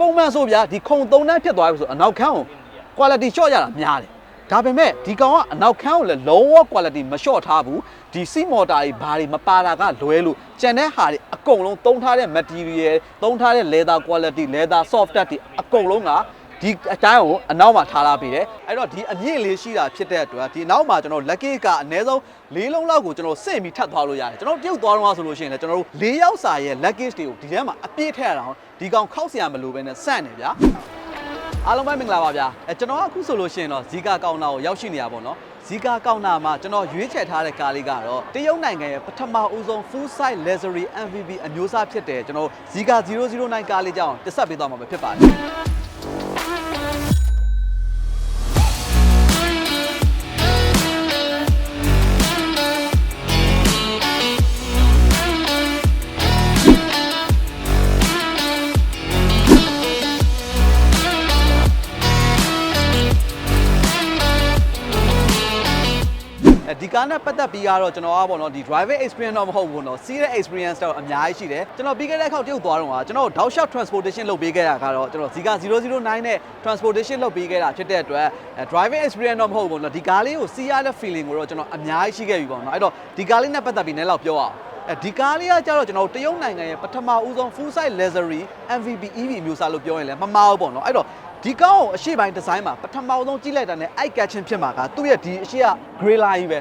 ပုံမှန်ဆိုဗျာဒီခုံသုံးတန်းဖြစ်သွားပြီဆိုအနောက်ခန်းကို quality short ရတာများတယ်ဒါပေမဲ့ဒီကောင်ကအနောက်ခန်းကိုလည်းလုံးဝ quality မ short ထားဘူးဒီစီမော်တာတွေဘာတွေမပါတာကလွဲလို့ကြံတဲ့ဟာတွေအကုန်လုံးသုံးထားတဲ့ material သုံးထားတဲ့ leather quality leather soft touch တွေအကုန်လုံးက ဒီအတိုင်းကိုအနောက်မှာထားလာပေးတယ်အဲ့တော့ဒီအမြင့်လေးရှိတာဖြစ်တဲ့အတွက်ဒီအနောက်မှာကျွန်တော် lucky ကအနည်းဆုံး၄လုံးလောက်ကိုကျွန်တော်စင့်ပြီးထပ်သွားလို့ရတယ်ကျွန်တော်တရုတ်သွားတော့ဆိုလို့ရှိရင်လည်းကျွန်တော်တို့၄ရောက်စာရဲ့ luggage တွေကိုဒီထဲမှာအပြည့်ထည့်ရအောင်ဒီကောင်ခောက်စရာမလိုဘဲနဲ့စန့်နေဗျာအားလုံးပဲမင်္ဂလာပါဗျာအဲကျွန်တော်အခုဆိုလို့ရှိရင်တော့ဇီကာကောင်နာကိုရောက်ရှိနေရပါတော့ဇီကာကောင်နာမှာကျွန်တော်ရွေးချယ်ထားတဲ့ကားလေးကတော့တရုတ်နိုင်ငံရဲ့ပထမဦးဆုံး full size luxury MPV အမျိုးအစားဖြစ်တယ်ကျွန်တော်ဇီကာ009ကားလေးကြောင်းတက်ဆက်ပေးသွားမှာဖြစ်ပါတယ် ကားနဲ့ပတ်သက်ပြီးတော့ကျွန်တော်ကပေါ့နော်ဒီ driving experience တော့မဟုတ်ဘူးနော်စီးတဲ့ experience တော့အများကြီးရှိတယ်ကျွန်တော်ပြီးခဲ့တဲ့ခေါက်တရုတ်သွားတော့ကကျွန်တော်တောက်လျှောက် transportation လုပ်ပေးခဲ့တာကတော့ကျွန်တော် Zika 009နဲ့ transportation လုပ်ပေးခဲ့တာဖြစ်တဲ့အတွက်အဲ driving experience တော့မဟုတ်ဘူးနော်ဒီကားလေးကိုစီးရတဲ့ feeling ကိုတော့ကျွန်တော်အများကြီးရှိခဲ့ပြီပေါ့နော်အဲ့တော့ဒီကားလေးနဲ့ပတ်သက်ပြီးနည်းလောက်ပြောအောင်အဲဒီကားလေးကကြတော့ကျွန်တော်တရုတ်နိုင်ငံရဲ့ပထမဦးဆုံး full size luxury MVB EV မျိုးစားလို့ပြောရင်လည်းမမှားဘူးပေါ့နော်အဲ့တော့ဒီကောင်းကိုအရှိပိုင်းဒီဇိုင်းမှာပထမဆုံးကြည့်လိုက်တာနဲ့ eye catching ဖြစ်မှာကသူ့ရဲ့ဒီအရှိက gray line ကြီးပဲ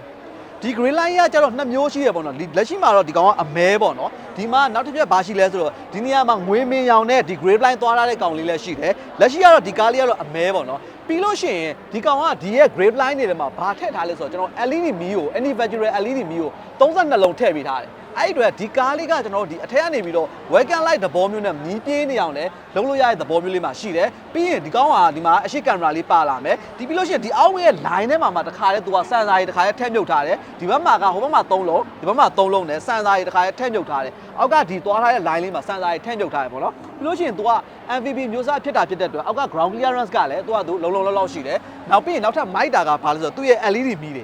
ဒီ green line ကကျတော့နှစ်မျိုးရှိရပေါ့နော်ဒီလက်ရှိမှာတော့ဒီကောင်ကအမဲပေါ့နော်ဒီမှာနောက်တစ်ပြက်ဘာရှိလဲဆိုတော့ဒီနေရာမှာငွေမင်းရောင်နဲ့ဒီ green line သွားထားတဲ့ကောင်လေးလည်းရှိတယ်လက်ရှိကတော့ဒီကားလေးကတော့အမဲပေါ့နော်ပြီးလို့ရှိရင်ဒီကောင်ကဒီရဲ့ green line တွေထဲမှာဘာထည့်ထားလဲဆိုတော့ကျွန်တော် LED မီးကို individual LED မီးကို32လုံးထည့်ပေးထားတယ် အဲ့ဒီအတွက်ဒီကားလေးကကျွန်တော်တို့ဒီအထက်ကနေပြီးတော့ welcome light သဘောမျိုးနဲ့မြည်ပြေးနေအောင်လဲလုံးလို့ရတဲ့သဘောမျိုးလေးမှာရှိတယ်ပြီးရင်ဒီကောင်ကဒီမှာအရှိကင်မရာလေးပါလာမယ်ဒီပြီးလို့ရှိရင်ဒီအောက်ရဲ့ line ထဲမှာမှတစ်ခါတည်းသူကစန်စာကြီးတစ်ခါတည်းထည့်မြုပ်ထားတယ်ဒီဘက်မှာကဟိုဘက်မှာ3လုံးဒီဘက်မှာ3လုံးနဲ့စန်စာကြီးတစ်ခါတည်းထည့်မြုပ်ထားတယ်အောက်ကဒီသွားထားတဲ့ line လေးမှာစန်စာကြီးထည့်မြုပ်ထားတယ်ပေါ့နော်ပြီးလို့ရှိရင် तू က MVB မျိုးစားဖြစ်တာဖြစ်တဲ့အတွက်အောက်က ground clearance ကလည်း तू ကသူလုံလုံလောက်လောက်ရှိတယ်နောက်ပြီးရင်နောက်ထပ် mic တာကဘာလဲဆိုတော့သူ့ရဲ့ LED မီးတွေ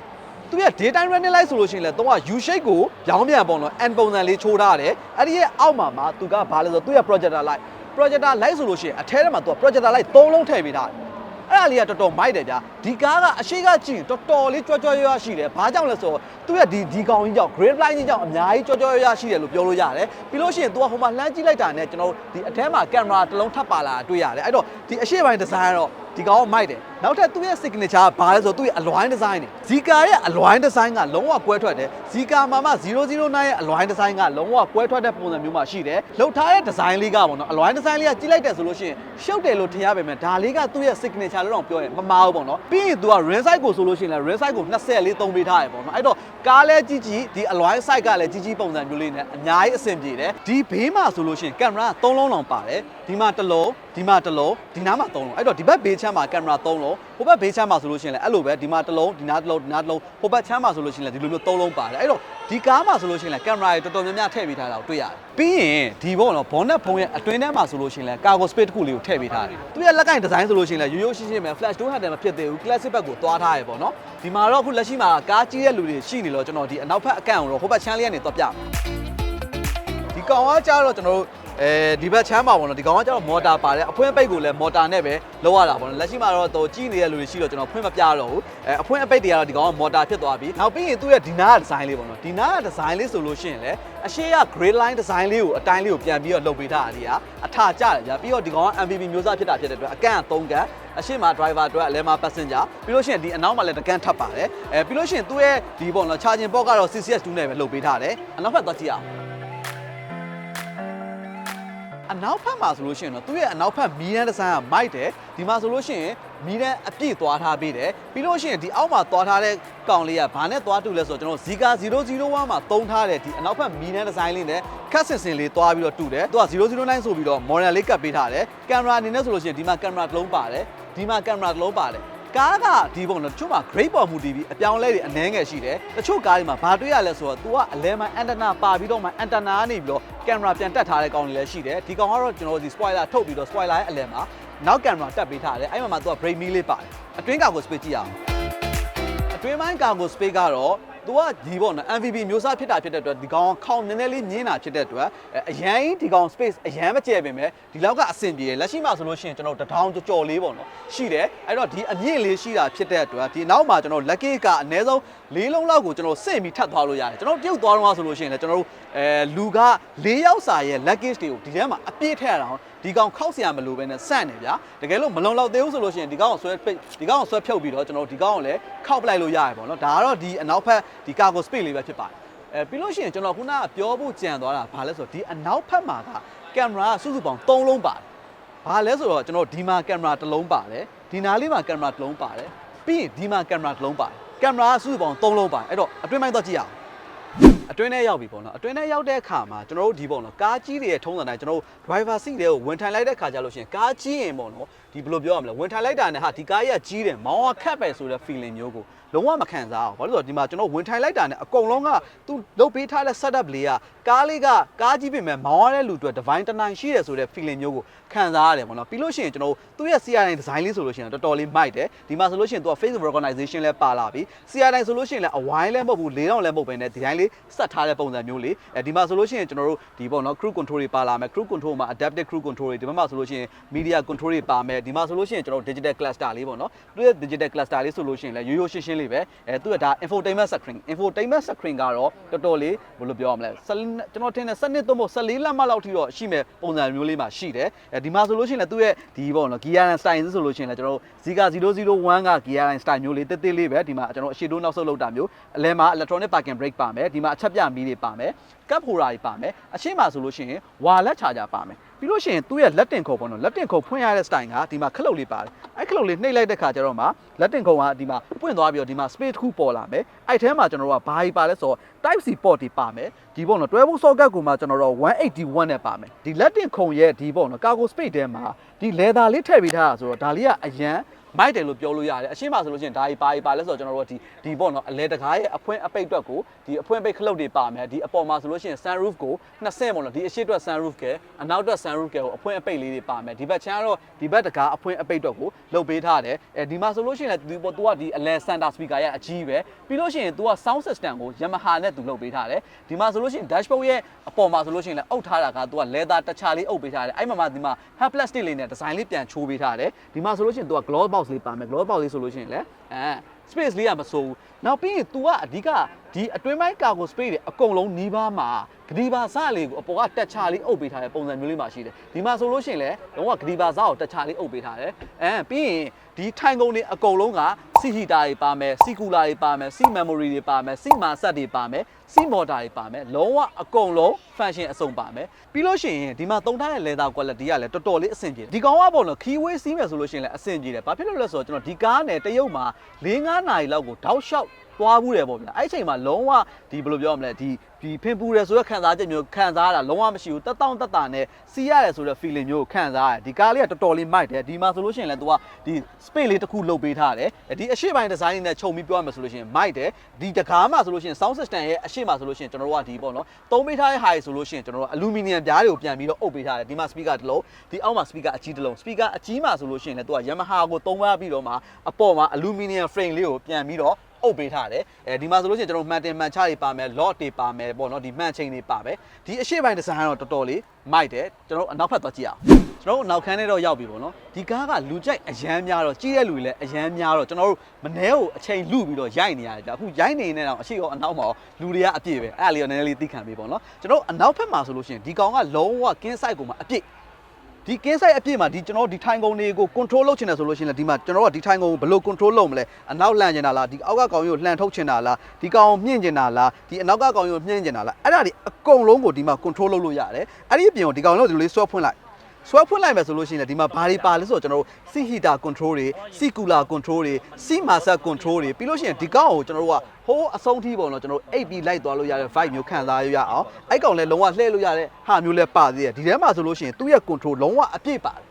သူရဲ့ daytime running light ဆိုလို့ရှိရင်လည်းတော့ U shape ကိုရောင်းပြန်ပုံတော့ N ပုံစံလေးချိုးထားတယ်အဲ့ဒီရဲ့အောက်မှာမှာသူကဘာလဲဆိုတော့သူရဲ့ projector light projector light ဆိုလို့ရှိရင်အထဲထဲမှာသူက projector light ၃လုံးထည့်ပေးထားတယ်အဲ့ဒါလေးကတော်တော်မိုက်တယ်ဗျာဒီကားကအရှိကကြည့်ရင်တော်တော်လေးကြွကြွရွရွရှိတယ်ဘာကြောင့်လဲဆိုတော့သူရဲ့ဒီဒီကောင်ကြီးကြောင့် green line ကြီးကြောင့်အများကြီးကြွကြွရွရွရှိတယ်လို့ပြောလို့ရတယ်ပြီးလို့ရှိရင် तू ကဟိုမှာလှမ်းကြည့်လိုက်တာနဲ့ကျွန်တော်ဒီအထဲမှာကင်မရာတစ်လုံးထပ်ပါလာတာတွေ့ရတယ်အဲ့တော့ဒီအရှိပိုင်း design ကတော့ဒီကောင်ကမိုက်တယ်နောက်ထပ်သူ့ရဲ့ signature ကဘာလဲဆိုတော့သူ့ရဲ့အလွိုင်း design တွေဇီကာရဲ့အလွိုင်း design ကလုံးဝကွဲထွက်တယ်ဇီကာမှာမှ009ရဲ့အလွိုင်း design ကလုံးဝကွဲထွက်တဲ့ပုံစံမျိုးမှရှိတယ်လှုပ်ထားတဲ့ design လေးကပေါ့နော်အလွိုင်း design လေးကကြည့်လိုက်တယ်ဆိုလို့ရှိရင်ရှုပ်တယ်လို့ထင်ရပေမဲ့ဒါလေးကသူ့ရဲ့ signature လို့တော့ပြောရင်မမှားဘူးပေါ့နော်ပြီးရင် तू က rim side ကိုဆိုလို့ရှိရင်လည်း rim side ကို20လေးသုံးပေးထားရပေါ့နော်အဲ့တော့ကားလဲကြီးကြီးဒီအလွိုင်း side ကလည်းကြီးကြီးပုံစံမျိုးလေးနဲ့အများကြီးအဆင်ပြေတယ်ဒီဘေးမှာဆိုလို့ရှိရင်ကင်မရာ3လုံးလောင်ပါတယ်ဒီမှာတစ်လုံးဒီမှာတစ်လုံးဒီနားမှာ3လုံးအဲ့တော့ဒီဘက်ဘေးချမ်းမှာကင်မရာ3လုံးဟိုဘက်ဘေးချမ်းမှာဆိုလို့ရှိရင်လည်းအဲ့လိုပဲဒီမှာတစ်လုံးဒီနားတစ်လုံးဒီနားတစ်လုံးဟိုဘက်ချမ်းမှာဆိုလို့ရှိရင်လည်းဒီလိုမျိုး3လုံးပါတယ်အဲ့တော့ဒီကားမှာဆိုလို့ရှိရင်လည်းကင်မရာတွေတော်တော်များများထည့်ပေးထားတာကိုတွေ့ရတယ်ပြီးရင်ဒီဘောနော်ဘောနက်ဖုံးရဲ့အတွင်းထဲမှာဆိုလို့ရှိရင်လည်း cargo space တစ်ခုလေးကိုထည့်ပေးထားတယ်သူရဲ့လက်ကင်ဒီဇိုင်းဆိုလို့ရှိရင်လည်းရိုးရိုးရှင်းရှင်းပဲ flash door handle မဖြစ်သေးဘူး classic ဘက်ကိုသွားထားရပေါ့နော်ဒီမှာတော့အခုလက်ရှိမှာကားကြီးတဲ့လူတွေရှိနေလို့ကျွန်တော်ဒီအနောက်ဘက်အကန့်ကိုတော့ဟိုဘက်ချမ်းလေးကနေတော့ပြမယ်ဒီကောင်ကကြတော့ကျွန်တော်တို့ အဲဒီဘက်ချမ်းပါပေါ့နော်ဒီကောင်ကကြတော့မော်တာပါတယ်အဖွင့်အပိတ်ကိုလည်းမော်တာနဲ့ပဲလောက်ရတာပေါ့နော်လက်ရှိမှာတော့တော့ကြီးနေတဲ့လူတွေရှိတော့ကျွန်တော်ဖွင့်မပြတော့ဘူးအဲအဖွင့်အပိတ်တွေကတော့ဒီကောင်ကမော်တာဖြစ်သွားပြီနောက်ပြီးရင်သူ့ရဲ့ဒီနားဒီဇိုင်းလေးပေါ့နော်ဒီနားဒီဇိုင်းလေးဆိုလို့ရှိရင်လည်းအရှိက gray line ဒီဇိုင်းလေးကိုအတိုင်းလေးကိုပြန်ပြီးတော့လုပ်ပေးထားတာဒီကအထာကျတယ်ဗျာပြီးတော့ဒီကောင်က MVB မျိုးစားဖြစ်တာဖြစ်တဲ့အတွက်အကန့်က3ကန့်အရှိမ driver အတွက်အလဲမှာ passenger ပြီးလို့ရှိရင်ဒီအနောက်မှာလည်းတကန့်ထပ်ပါတယ်အဲပြီးလို့ရှိရင်သူ့ရဲ့ဒီပေါ့နော် charging port ကတော့ CCS 2 နဲ့ပဲလုပ်ပေးထားတယ်အနောက်ဘက်သွားကြည့်အောင် အနောက်ဘက်မှာဆိုလို့ရှိရင်တော့သူ့ရဲ့အနောက်ဘက်မီးရန်ဒီဇိုင်းကမိုက်တယ်ဒီမှာဆိုလို့ရှိရင်မီးရန်အပြည့်သွားထားပေးတယ်ပြီးလို့ရှိရင်ဒီအောက်မှာသွားထားတဲ့ကောင်လေးကဘာနဲ့သွားတူလဲဆိုတော့ကျွန်တော် Zika 001မှာသုံးထားတဲ့ဒီအနောက်ဘက်မီးရန်ဒီဇိုင်းလေးနဲ့ခက်ဆင်ဆင်လေးသွားပြီးတော့တူတယ်သူက009ဆိုပြီးတော့ model လေးကတ်ပေးထားတယ်ကင်မရာအနေနဲ့ဆိုလို့ရှိရင်ဒီမှာကင်မရာတစ်လုံးပါတယ်ဒီမှာကင်မရာတစ်လုံးပါတယ် ကားကဒီပုံတော့တချို့မှာ great ပေါ်မူတည်ပြီးအပြောင်းလဲတွေအနှဲငယ်ရှိတယ်တချို့ကားတွေမှာဘာတွေ့ရလဲဆိုတော့ तू ကအလဲမှာ antenna ပါပြီးတော့မှ antenna ကနေပြီးတော့ကင်မရာပြန်တက်ထားတဲ့ကောင်တွေလည်းရှိတယ်ဒီကောင်ကတော့ကျွန်တော်တို့ဒီ spoiler ထုတ်ပြီးတော့ spoiler ရဲ့အလဲမှာနောက်ကင်မရာတက်ပေးထားတယ်အဲ့မှာမှ तू က brake mii လေးပါတယ်အတွင်းကောင်ကို space ကြည့်ရအောင်အတွင်းပိုင်းကောင်ကို space ကတော့ तू तू ကဒီပေါ့နော် MVP မျိုးစားဖြစ်တာဖြစ်တဲ့အတွက်ဒီကောင်ခေါင်းနည်းနည်းလေးမြင်းတာဖြစ်တဲ့အတွက်အဲအရန်ဒီကောင် space အရန်မကျဲပင်ပဲဒီလောက်ကအဆင်ပြေတယ်လက်ရှိမှာဆိုလို့ရှိရင်ကျွန်တော်တထောင်ကြော်လေးပေါ့နော်ရှိတယ်အဲ့တော့ဒီအမြင့်လေးရှိတာဖြစ်တဲ့အတွက်ဒီနောက်မှာကျွန်တော် lucky ကအနည်းဆုံး၄လုံးလောက်ကိုကျွန်တော်စင့်ပြီးထပ်သွားလို့ရတယ်ကျွန်တော်ပြုတ်သွားတော့ဆိုလို့ရှိရင်လည်းကျွန်တော်တို့အဲလူက၄ယောက်စာရဲ့ lucky တွေကိုဒီထဲမှာအပြည့်ထည့်ရအောင် ဒီကောင်ခောက်ဆရာမလိုပဲနဲ့ဆန့်နေဗျာတကယ်လို့မလုံလောက်သေးဘူးဆိုလို့ရှိရင်ဒီကောင်ကိုဆွဲဒီကောင်ကိုဆွဲဖြုတ်ပြီးတော့ကျွန်တော်တို့ဒီကောင်ကိုလည်းခောက်ပလိုက်လို့ရရပေါ့နော်ဒါကတော့ဒီအနောက်ဘက်ဒီကာကိုစပိတ်လေးပဲဖြစ်ပါတယ်အဲပြီးလို့ရှိရင်ကျွန်တော်ခုနကပြောဖို့ကြံသွားတာဘာလဲဆိုတော့ဒီအနောက်ဘက်မှာကကင်မရာစုစုပေါင်း၃လုံးပါတယ်ဘာလဲဆိုတော့ကျွန်တော်ဒီမှာကင်မရာတစ်လုံးပါတယ်ဒီနားလေးမှာကင်မရာတစ်လုံးပါတယ်ပြီးရင်ဒီမှာကင်မရာတစ်လုံးပါတယ်ကင်မရာစုစုပေါင်း၃လုံးပါတယ်အဲ့တော့အတွင်းပိုင်းတော့ကြည့်ရအောင် အတွင်းထဲရောက်ပြီပေါ့နော်အတွင်းထဲရောက်တဲ့အခါမှာကျွန်တော်တို့ဒီပေါ့နော်ကားကြီးတွေရဲ့ထုံးစံတိုင်းကျွန်တော်တို့ driver seat တွေကိုဝင်ထိုင်လိုက်တဲ့ခါကျလို့ရှိရင်ကားကြီးရင်ပေါ့နော်ဒီဘယ်လိုပြောရမလဲဝင်ထိုင်လိုက်တာနဲ့ဟာဒီကားကြီးကကြီးတယ်မောင်းကခက်ပဲဆိုတဲ့ feeling မျိုးကို လုံးဝမခံစားအောင်ဘာလို့လဲဆိုတော့ဒီမှာကျွန်တော်ဝင်ထိုင်လိုက်တာနဲ့အကုန်လုံးကသူလုတ်ပေးထားတဲ့ setup လေးကကားလေးကကားကြီးပြင်မဲ့မောင်းရတဲ့လူတွေ divine တနိုင်ရှိတယ်ဆိုတဲ့ feeling မျိုးကိုခံစားရတယ်ပေါ့နော်ပြီးလို့ရှိရင်ကျွန်တော်တို့သူ့ရဲ့ CRI design လေးဆိုလို့ရှိရင်တော်တော်လေးမိုက်တယ်ဒီမှာဆိုလို့ရှိရင်သူက face recognition လဲပါလာပြီ CRI ဆိုလို့ရှိရင်လည်းအဝိုင်းလဲမဟုတ်ဘူး၄တောင်လဲမဟုတ်ဘဲနဲ့ဒီတိုင်းလေးစက်ထားတဲ့ပုံစံမျိုးလေးအဲဒီမှာဆိုလို့ရှိရင်ကျွန်တော်တို့ဒီပေါ့နော် crew control တွေပါလာမယ် crew control မှာ adaptive crew control တွေဒီဘက်မှာဆိုလို့ရှိရင် media control တွေပါမယ်ဒီမှာဆိုလို့ရှိရင်ကျွန်တော်တို့ digital cluster လေးပေါ့နော်သူရဲ့ digital cluster လေးဆိုလို့ရှိရင်လည်းရိုးရိုးရှင်းရှင်းလေးပဲအဲသူကဒါ infotainment screen infotainment screen ကတော့တော်တော်လေးဘယ်လိုပြောရမလဲကျွန်တော်ထင်တယ်စနစ်သုံးဖို့14လက်မှတ်လောက်ထိတော့ရှိမယ်ပုံစံမျိုးလေးမှာရှိတယ်အဲဒီမှာဆိုလို့ရှိရင်လည်းသူရဲ့ဒီပေါ့နော် gear and style ဆိုလို့ရှိရင်လည်းကျွန်တော်တို့ Zika 001က gear and style မျိုးလေးတက်တက်လေးပဲဒီမှာကျွန်တော်အရှိတိုးနောက်ဆုတ်လောက်တာမျိုးအလဲမှာ electronic parking brake ပါမယ်ဒီမှာအချက်ပြမီးတွေပါမယ်ကပ်ဟိုရာတွေပါမယ်အရှိမဆိုလို့ရှိရင်ဝါလက်ချာချာပါမယ် ပြီးလို့ရှိရင်သူ့ရဲ့လက်တင်ခုံပေါ့နော်လက်တင်ခုံဖွင့်ရတဲ့ style ကဒီမှာခလုတ်လေးပါတယ်အဲ့ခလုတ်လေးနှိပ်လိုက်တဲ့ခါကျတော့မှလက်တင်ခုံကဒီမှာပွင့်သွားပြီးတော့ဒီမှာ space တစ်ခုပေါ်လာမယ်အဲ့ထဲမှာကျွန်တော်တို့ကဘာကြီးပါလဲဆိုတော့ type C port တွေပါမယ်ဒီပေါ့နော်တွဲဖို့ socket ကိုမှကျွန်တော်တို့181နဲ့ပါမယ်ဒီလက်တင်ခုံရဲ့ဒီပေါ့နော် cargo space ထဲမှာဒီ leather လေးထည့်ပေးထားတာဆိုတော့ဒါလေးကအရန် မိုက်တယ်လို့ပြောလို့ရတယ်အရှင်းပါဆိုလို့ရှိရင်ဒါကြီးပါကြီးပါလဲဆိုတော့ကျွန်တော်တို့ကဒီဒီပေါ့နော်အလဲတကားရဲ့အဖွင့်အပိတ်အတွက်ကိုဒီအဖွင့်အပိတ်ခလုတ်တွေပါမယ်ဒီအပေါ်မှာဆိုလို့ရှိရင် sunroof ကိုနှစ်ဆင့်ပေါ့နော်ဒီအရှိအတွက် sunroof ကဲအနောက်အတွက် sunroof ကဲကိုအဖွင့်အပိတ်လေးတွေပါမယ်ဒီဘက်ချမ်းကတော့ဒီဘက်တကားအဖွင့်အပိတ်အတွက်ကိုလုပ်ပေးထားတယ်အဲဒီမှာဆိုလို့ရှိရင်လည်းဒီပေါ် तू ကဒီအလဲ center speaker ရဲ့အကြီးပဲပြီးလို့ရှိရင် तू က sound system ကို Yamaha နဲ့ तू လုပ်ပေးထားတယ်ဒီမှာဆိုလို့ရှိရင် dashboard ရဲ့အပေါ်မှာဆိုလို့ရှိရင်လည်းအုပ်ထားတာက तू က leather တခြားလေးအုပ်ပေးထားတယ်အဲ့မှာမှဒီမှာ hard plastic လေးနဲ့ design လေးပြန်ချိုးပေးထားတယ်ဒီမှာဆိုလို့ရှိရင် तू က gloss box လေးပါမယ် gloss box လေးဆိုလို့ရှိရင်လည်းအဲ space လေးကမစိုးဘူးနောက်ပြီးရင် तू ကအဓိကဒီအတွင်းပိုင်း cargo space တွေအကုန်လုံးနီးပါးမှာဂဒီဘာစလေးကိုအပေါ်ကတက်ချလေးအုပ်ပေးထားတဲ့ပုံစံမျိုးလေးမှာရှိတယ်ဒီမှာဆိုလို့ရှိရင်လည်းလုံးဝဂဒီဘာစကိုတက်ချလေးအုပ်ပေးထားတယ်အဲပြီးရင်ဒီထိုင်ကုန်တွေအကုန်လုံးကစီဟီတာတွေပါမယ်စီကူလာတွေပါမယ်စီမမ်မိုရီတွေပါမယ်စီမာဆက်တွေပါမယ်စီမော်တာတွေပါမယ်လုံးဝအကုန်လုံး function အစုံပါမယ်ပြီးလို့ရှိရင်ဒီမှာတုံထားတဲ့ leather quality ကလည်းတော်တော်လေးအဆင်ပြေဒီကောင်ကပေါ့နော် keyway စီးမယ်ဆိုလို့ရှိရင်လည်းအဆင်ပြေတယ်ဘာဖြစ်လို့လဲဆိုတော့ကျွန်တော်ဒီကားနဲ့တရုတ်မှာ၄၅နာရီလောက်ကိုတောက်လျှောက် သွားဘူးတယ်ပေါ့ဗျာအဲ့ဒီအချိန်မှာလုံးဝဒီဘယ်လိုပြောမလဲဒီဒီဖင်ပူတယ်ဆိုတော့ခံစားချက်မျိုးခံစားရတာလုံးဝမရှိဘူးတက်တောင့်တက်တာနဲ့စီးရတယ်ဆိုတော့ feeling မျိုးကိုခံစားရတယ်ဒီကားလေးကတော်တော်လေးမိုက်တယ်ဒီမှာဆိုလို့ရှိရင်လည်း तू ကဒီ space လေးတစ်ခုလုပ်ပေးထားတယ်ဒီအရှိပိုင်း design နဲ့ခြုံပြီးပြောရမယ်ဆိုလို့ရှိရင်မိုက်တယ်ဒီတကားမှာဆိုလို့ရှိရင် sound system ရဲ့အရှိမှာဆိုလို့ရှိရင်ကျွန်တော်တို့ကဒီပေါ့နော်သုံးပေးထားတဲ့ high ဆိုလို့ရှိရင်ကျွန်တော်တို့အလူမီနီယံပြားတွေကိုပြန်ပြီးတော့အုပ်ပေးထားတယ်ဒီမှာ speaker တစ်လုံးဒီအောက်မှာ speaker အကြီးတစ်လုံး speaker အကြီးမှာဆိုလို့ရှိရင်လည်း तू က Yamaha ကိုသုံးရပြီးတော့မှအပေါ်မှာအလူမီနီယံ frame လေးကိုပြန်ပြီးတော့ အုပ်ပေးထားတယ်အဲဒီမှာဆိုလို့ရှိရင်ကျွန်တော်မှန်တင်မှန်ချတွေပါမယ် lot တွေပါမယ်ပေါ့နော်ဒီမှန်ချိန်တွေပါမယ်ဒီအရှိပိုင်းဒီဇိုင်းကတော့တော်တော်လေးမိုက်တယ်ကျွန်တော်အနောက်ဖက်သွားကြည့်အောင်ကျွန်တော်နောက်ခန်းထဲတော့ရောက်ပြီပေါ့နော်ဒီကားကလူကြိုက်အရန်များတော့ကြီးတဲ့လူတွေလည်းအရန်များတော့ကျွန်တော်တို့မနှဲကိုအချိန်လူပြီးတော့ရိုက်နေရတယ်ကြာအခုရိုက်နေနေတော့အရှိရောအနောက်မှာလူတွေကအပြည့်ပဲအဲ့ဒါလေးတော့နည်းနည်းလေးသိခံပေးပေါ့နော်ကျွန်တော်အနောက်ဖက်မှာဆိုလို့ရှိရင်ဒီကောင်ကလုံးဝကင်းဆိုင်ကိုမှအပြည့် ဒီကင်းဆိုင်အပြည့်မှာဒီကျွန်တော်ဒီထိုင်ကုန်တွေကို control လုပ်ချင်တယ်ဆိုလို့ရှိရင်လည်းဒီမှာကျွန်တော်ကဒီထိုင်ကုန်ကိုဘယ်လို control လုပ်မလဲအနောက်လှန်ချင်တာလားဒီအောက်ကကောင်ကြီးကိုလှန်ထုတ်ချင်တာလားဒီကောင်ကိုမြင့်ချင်တာလားဒီအနောက်ကကောင်ကြီးကိုမြင့်ချင်တာလားအဲ့ဒါဒီအကုန်လုံးကိုဒီမှာ control လုပ်လို့ရတယ်အဲ့ဒီအပြင်ကိုဒီကောင်လုံးဒီလိုလေး swap ဖွင့်လိုက် ဆွဲဖွင့်လိုက်မယ်ဆိုလို့ရှိရင်လည်းဒီမှာဘာတွေပါလဲဆိုတော့ကျွန်တော်တို့စီဟီတာ control တွေစီကူလာ control တွေစီမာဆက် control တွေပြီးလို့ရှိရင်ဒီကောင်ကိုကျွန်တော်တို့ကဟိုးအဆုံးထိပေါ့နော်ကျွန်တော်တို့ 8B လိုက်သွားလို့ရတဲ့ vibe မျိုးခံစားရရအောင်အဲ့ကောင်လည်းလုံးဝလှည့်လို့ရတဲ့ဟာမျိုးလည်းပါသေးတယ်ဒီထဲမှာဆိုလို့ရှိရင်သူ့ရဲ့ control လုံးဝအပြည့်ပါတယ်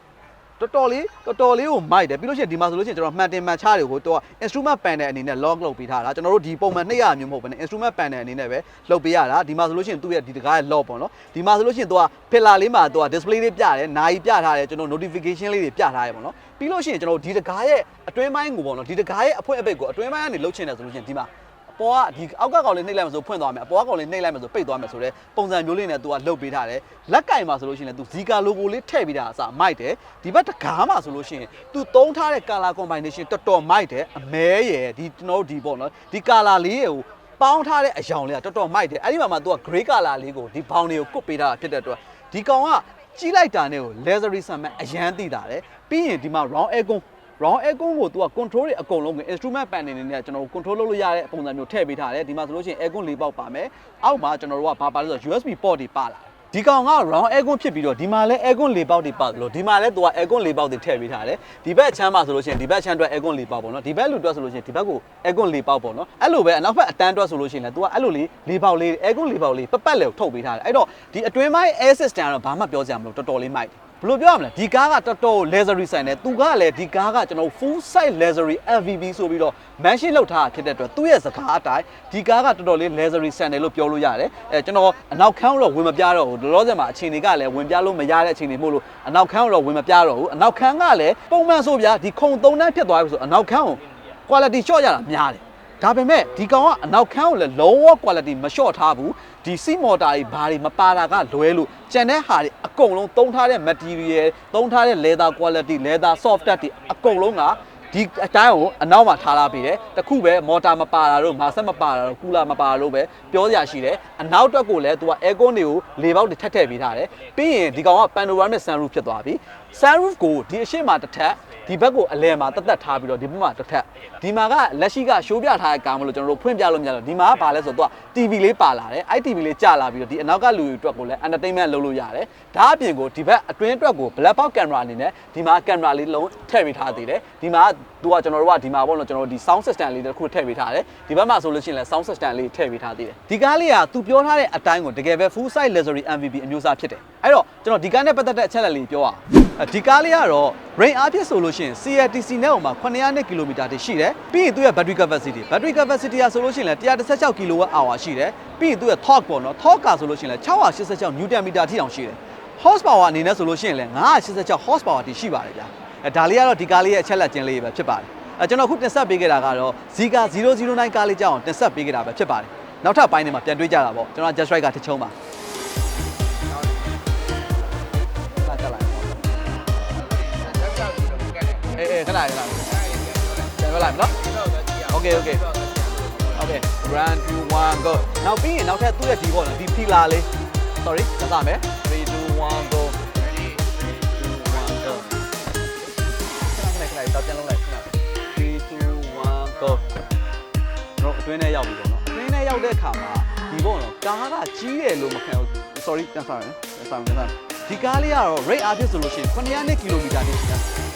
တော်တော်လေးတော်တော်လေးကိုမိုက်တယ်ပြီးလို့ရှိရင်ဒီမှာဆိုလို့ရှိရင်ကျွန်တော်မှန်တင်မှန်ချတွေကိုတော့ instrument panel အနေနဲ့ log လုပ်ပေးထားတာကျွန်တော်တို့ဒီပုံမှန်နှိပ်ရမျိုးမဟုတ်ဘဲနဲ့ instrument panel အနေနဲ့ပဲလုပ်ပေးရတာဒီမှာဆိုလို့ရှိရင်သူ့ရဲ့ဒီတကားရဲ့ log ပေါ့နော်ဒီမှာဆိုလို့ရှိရင်သူက pillar လေးမှာသူက display လေးပြတယ်နာယီပြထားတယ်ကျွန်တော် notification လေးတွေပြထားတယ်ပေါ့နော်ပြီးလို့ရှိရင်ကျွန်တော်ဒီတကားရဲ့အတွင်းပိုင်းကိုပေါ့နော်ဒီတကားရဲ့အဖွင့်အပိတ်ကိုအတွင်းပိုင်းကနေလှုပ်ချင်တယ်ဆိုလို့ရှိရင်ဒီမှာ ပေါ်ကဒီအောက်ကကောင်လေးနှိမ့်လိုက်မှဆိုဖွင့်သွားမယ်အပေါ်ကကောင်လေးနှိမ့်လိုက်မှဆိုပိတ်သွားမယ်ဆိုတော့ပုံစံမျိုးလေးနဲ့ तू ကလှုပ်ပေးထားတယ်လက်ကင်မှာဆိုလို့ရှိရင်လည်း तू Zika logo လေးထည့်ပြီးတာအစားမိုက်တယ်ဒီဘက်တကားမှာဆိုလို့ရှိရင် तू သုံးထားတဲ့ color combination တော်တော်မိုက်တယ်အမဲရယ်ဒီကျွန်တော်တို့ဒီပေါ့နော်ဒီ color လေးရယ်ကိုပေါင်းထားတဲ့အယောင်လေးကတော်တော်မိုက်တယ်အဲ့ဒီမှာမှ तू က gray color လေးကိုဒီဘောင်တွေကိုကုတ်ပေးထားတာဖြစ်တဲ့အတွက်ဒီကောင်ကကြီးလိုက်တာနဲ့ကို lasery ဆန်မဲ့အရန်သိတာတယ်ပြီးရင်ဒီမှာ round aircon round aircon ကိုသူက control တွေအကုန်လုံးကို instrument panel နေနဲ့ကျွန်တော်တို့ control လုပ်လို့ရတဲ့ပုံစံမျိုးထည့်ပေးထားတယ်ဒီမှာဆိုလို့ရှိရင် aircon ၄ပေါက်ပါမယ်အောက်မှာကျွန်တော်တို့ကဘာပါလဲဆိုတော့ USB port တွေပါလာဒီကောင်က round aircon ဖြစ်ပြီးတော့ဒီမှာလဲ aircon ၄ပေါက်တွေပါလို့ဒီမှာလဲသူက aircon ၄ပေါက်တွေထည့်ပေးထားတယ်ဒီဘက်ချမ်းမှာဆိုလို့ရှိရင်ဒီဘက်ချမ်းအတွက် aircon ၄ပေါက်ပေါ့နော်ဒီဘက်လူအတွက်ဆိုလို့ရှိရင်ဒီဘက်ကို aircon ၄ပေါက်ပေါ့နော်အဲ့လိုပဲအနောက်ဘက်အတန်းအတွက်ဆိုလို့ရှိရင်လဲသူကအဲ့လိုလေး၄ပေါက်လေး aircon ၄ပေါက်လေးပပတ်လဲထုတ်ပေးထားတယ်အဲ့တော့ဒီအတွင်းပိုင်း air system ကတော့ဘာမှပြောစရာမလိုတော်တော်လေးမိုက်တယ် ဘယ်လိုပြောရမလဲဒီကားကတော်တော် lasery ဆိုင်တယ်သူကလည်းဒီကားကကျွန်တော် full size lasery MVB ဆိုပြီးတော့ mention လောက်ထားတာဖြစ်တဲ့အတွက်သူ့ရဲ့စကားအတိုင်းဒီကားကတော်တော်လေး lasery ဆန်တယ်လို့ပြောလို့ရတယ်အဲကျွန်တော်အနောက်ခန်းတော့ဝင်မပြတော့ဘူးလောလောဆယ်မှာအချိန်တွေကလည်းဝင်ပြလို့မရတဲ့အခြေအနေမို့လို့အနောက်ခန်းတော့ဝင်မပြတော့ဘူးအနောက်ခန်းကလည်းပုံမှန်ဆိုဗျာဒီခုံသုံးတန်းဖြစ်သွားပြီဆိုအနောက်ခန်းကို quality short ရတာများတယ် ဒါပေမဲ့ဒီကောင်ကအနောက်ခန်းကိုလည်းလုံးဝ quality မလျှော့ထားဘူးဒီစီမော်တာတွေဘာတွေမပါတာကလွဲလို့ကျန်တဲ့ဟာတွေအကုန်လုံးသုံးထားတဲ့ material သုံးထားတဲ့ leather quality leather soft touch တွေအကုန်လုံးက ဒီအတိုင်းကိုအနောက်မှာထားလာပြီးတယ်တခုပဲမော်တာမပါတာတို့မာဆက်မပါတာတို့ကူလာမပါတာတို့ပဲပြောစရာရှိတယ်အနောက်တက်ကိုလည်းသူက aircon တွေကိုလေပေါက်တွေထပ်ထည့်ပေးထားတယ်ပြီးရင်ဒီကောင်က panoramic sunroof ဖြစ်သွားပြီ sunroof ကိုဒီအရှိမတစ်ထပ်ဒီဘက်ကိုအလဲမှာတက်တက်ထားပြီးတော့ဒီဘက်မှာတစ်ထပ်ဒီမှာကလက်ရှိကရှိုးပြထားတဲ့ကားမလို့ကျွန်တော်တို့ဖွင့်ပြလို့မရတော့ဒီမှာကဘာလဲဆိုတော့သူက TV လေးပါလာတယ်အဲ့ TV လေးကြာလာပြီးတော့ဒီအနောက်ကလူတွေအတွက်ကိုလည်း entertainment လုပ်လို့ရတယ်ဒါအပြင်ကိုဒီဘက်အတွင်းအတွက်ကို black box camera အနေနဲ့ဒီမှာ camera လေးလုံးထည့်ပေးထားသေးတယ်ဒီမှာသူကကျွန်တော်တို့ကဒီမှာပေါ့နော်ကျွန်တော်တို့ဒီ sound system လေးတစ်ခုထည့်ပေးထားတယ်ဒီဘက်မှာဆိုလို့ရှိရင်လည်း sound system လေးထည့်ပေးထားသေးတယ်ဒီကားလေးကသူပြောထားတဲ့အတိုင်းကိုတကယ်ပဲ full size luxury MVB အမျိုးအစားဖြစ်တယ်အဲ့တော့ကျွန်တော်ဒီကားနဲ့ပတ်သက်တဲ့အချက်အလက်လေးပြောရအောင်ဒီကားလေးကတော့ range အားဖြင့်ဆိုလို့ရှိရင် CLTC နဲ့ဟိုမှာ900 km တိရှိတယ်ပြီးရင်သူ့ရဲ့ battery capacity battery capacity ကဆိုလို့ရှိရင်လည်း116 kWh ရှိတယ်ပြီးရင်သူ့ရဲ့ torque ပေါ့နော် torque ကဆိုလို့ရှိရင်လည်း686 Newton meter ထိအောင်ရှိတယ် horsepower အနေနဲ့ဆိုလို့ရှိရင်လည်း986 horsepower တိရှိပါတယ်ဗျာအဲ ဒါလေးကတော့ဒီကားလေးရဲ့အချက်လက်ကျင်းလေးပဲဖြစ်ပါတယ်အဲကျွန်တော်ခုတင်ဆက်ပေးခဲ့တာကတော့ Zika 009ကားလေးကြောင်းတင်ဆက်ပေးခဲ့တာပဲဖြစ်ပါတယ်နောက်ထပ်ပိုင်းတွေမှာပြန်တွေးကြတာပေါ့ကျွန်တော် just right ကတစ်ချုံပါလာကြလိုက်အေးအေးခဏခဏပြန်ပြလိုက်မနော် Okay okay Okay brand 2 1 go နောက်ပြီးရင်နောက်ထပ်သူ့ရဲ့ဒီပေါ့နော်ဒီ pillar လေး sorry စသမယ်3 2 1 go အတွင်းထဲရောက်ပြီပေါ့နော်အတွင်းထဲရောက်တဲ့အခါမှာဒီပေါ့နော်ကားကကြီးတယ်လို့မခံဘူး sorry ပြန်စားမယ်ပြန်စားမယ်ပြန်စားမယ်ဒီကားလေးကတော့ rate အားဖြင့်ဆိုလို့ရှိရင်900 km တိရှိတာ